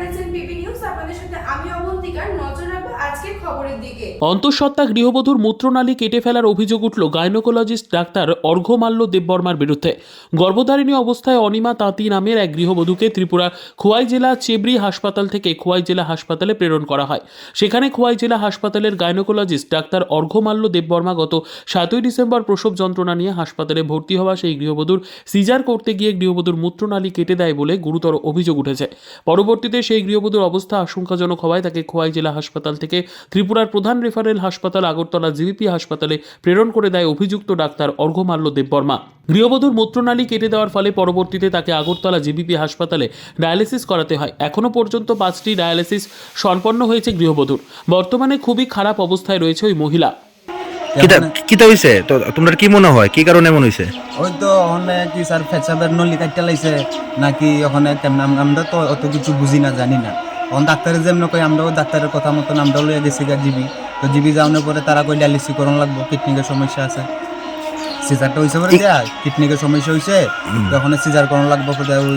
parents and অন্তঃসত্ত্বা গৃহবধূর মূত্রনালী কেটে ফেলার অভিযোগ উঠল গাইনোকোলজিস্ট ডাক্তার অর্ঘ্যমাল্য দেববর্মার বিরুদ্ধে। গর্ভধারিণী অবস্থায় অনিমা তাঁতি নামের এক গৃহবধূকে ত্রিপুরা খোয়াই জেলা চেবরি হাসপাতাল থেকে খোয়াই জেলা হাসপাতালে প্রেরণ করা হয়। সেখানে খোয়াই জেলা হাসপাতালের গাইনোকোলজিস্ট ডাক্তার অর্ঘ্যমাল্য দেববর্মা গত সাতই ডিসেম্বর প্রসব যন্ত্রণা নিয়ে হাসপাতালে ভর্তি হওয়া সেই গৃহবধূর সিজার করতে গিয়ে গৃহবধূর মূত্রনালী কেটে দেয় বলে গুরুতর অভিযোগ উঠেছে। পরবর্তীতে সেই গৃহবধূর অবস্থা আশঙ্কাজনক হওয়ায় তাকে খোয়াই জেলা হাসপাতাল থেকে ত্রিপুরার প্রধান রেফারেল হাসপাতাল আগরতলা জিবিপি হাসপাতালে প্রেরণ করে দেয় অভিযুক্ত ডাক্তার অর্ঘ্যমাল্য দেববর্মা। গৃহবধূর মূত্রনালী কেটে দেওয়ার ফলে পরবর্তীতে তাকে আগরতলা জিবিপি হাসপাতালে ডায়ালিসিস করাতে হয়। এখনও পর্যন্ত পাঁচটি ডায়ালিসিস সম্পন্ন হয়েছে গৃহবধূর। বর্তমানে খুবই খারাপ অবস্থায় রয়েছে ওই মহিলা। কিতা হইছে? তো তোমরা কি মনে হয়? কি কারণে এমন হইছে? ওই তো ওখানে কি স্যার ফেচাবের নলি কাটতে লাইছে নাকি ওখানে কেমন আমরা তো অত কিছু বুঝি না জানি না। তখন ডাক্তারের যেমন কই আমরাও ডাক্তারের কথা মতন আমরা লইয়া গেছি গা জিবি। তো জিবি যাওয়ানোর পরে তারা কই ডায়ালিসিস করণ লাগবো কিডনিকের সমস্যা আছে। সিজারটা হয়েছে পরে দেয়া কিডনিকের সমস্যা হয়েছে তখন সিজার করণ লাগবো কোথায় ওই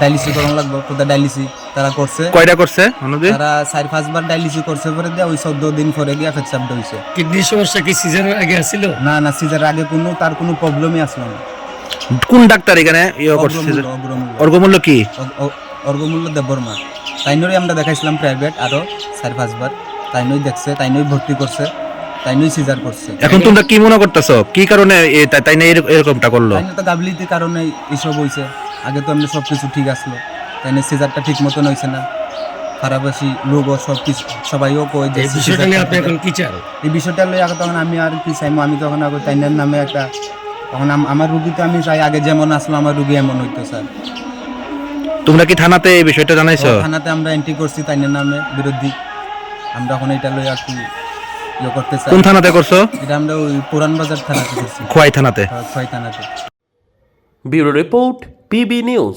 ডায়ালিসিস করণ লাগবো কোথায় ডায়ালিসিস তারা করছে। কয়টা করছে অনুদি? তারা চার পাঁচবার ডায়ালিসিস করছে পরে দেয়া ওই চোদ্দ দিন পরে গিয়া ফেচাবটা হয়েছে কিডনির সমস্যা কি সিজারের আগে আছিল? না না সিজার আগে কোনো তার কোনো প্রবলেমই আসলো না। কোন ডাক্তার এখানে ইয়ে করছে অগ্রমূল্য। কি? অর্গমূল্য দেববর্মা। তাইনরই আমরা দেখাইছিলাম প্রাইভেট আরও চার পাঁচবার তাইনই দেখছে তাইনই ভর্তি করছে তাইনই সিজার করছে। এখন তোমরা কি মনে করতেছো? কি কারণে এ- তাই- তাই না এর- এরকমটা করল? তাইনে তো গাবলিতির কারণে এইসব হয়েছে আগে তো এমনি সব কিছু ঠিক আসলো। তাইনে সিজারটা ঠিক মতন হয়েছে না। খারাপাসি লোকও সব কিছু সবাইও কয় যে এই বিষয়টা নিয়ে আপনি এখন কি চান? এই বিষয়টা লই আগে তখন আমি আর কি চাইব আমি তখন আগে তাইনের নামে একটা তখন আমার রুগী তো আমি চাই আগে যেমন আসলো আমার রুগী এমন হইতো স্যার। তোমরা কি থানাতে এই বিষয়টা জানাইছো? থানাতে আমরা এন্ট্রি করছি তাইনের নামে বিরোধী। আমরা এখন এটা লই আর কি ইয়ে করতে চাই? কোন থানাতে করছ? এটা আমরা ওই পুরান বাজার থানাতে করছি। খোয়াই থানাতে। খোয়াই থানাতে। Bureau report P B news.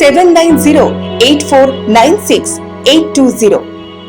seven nine zero eight four nine six eight two zero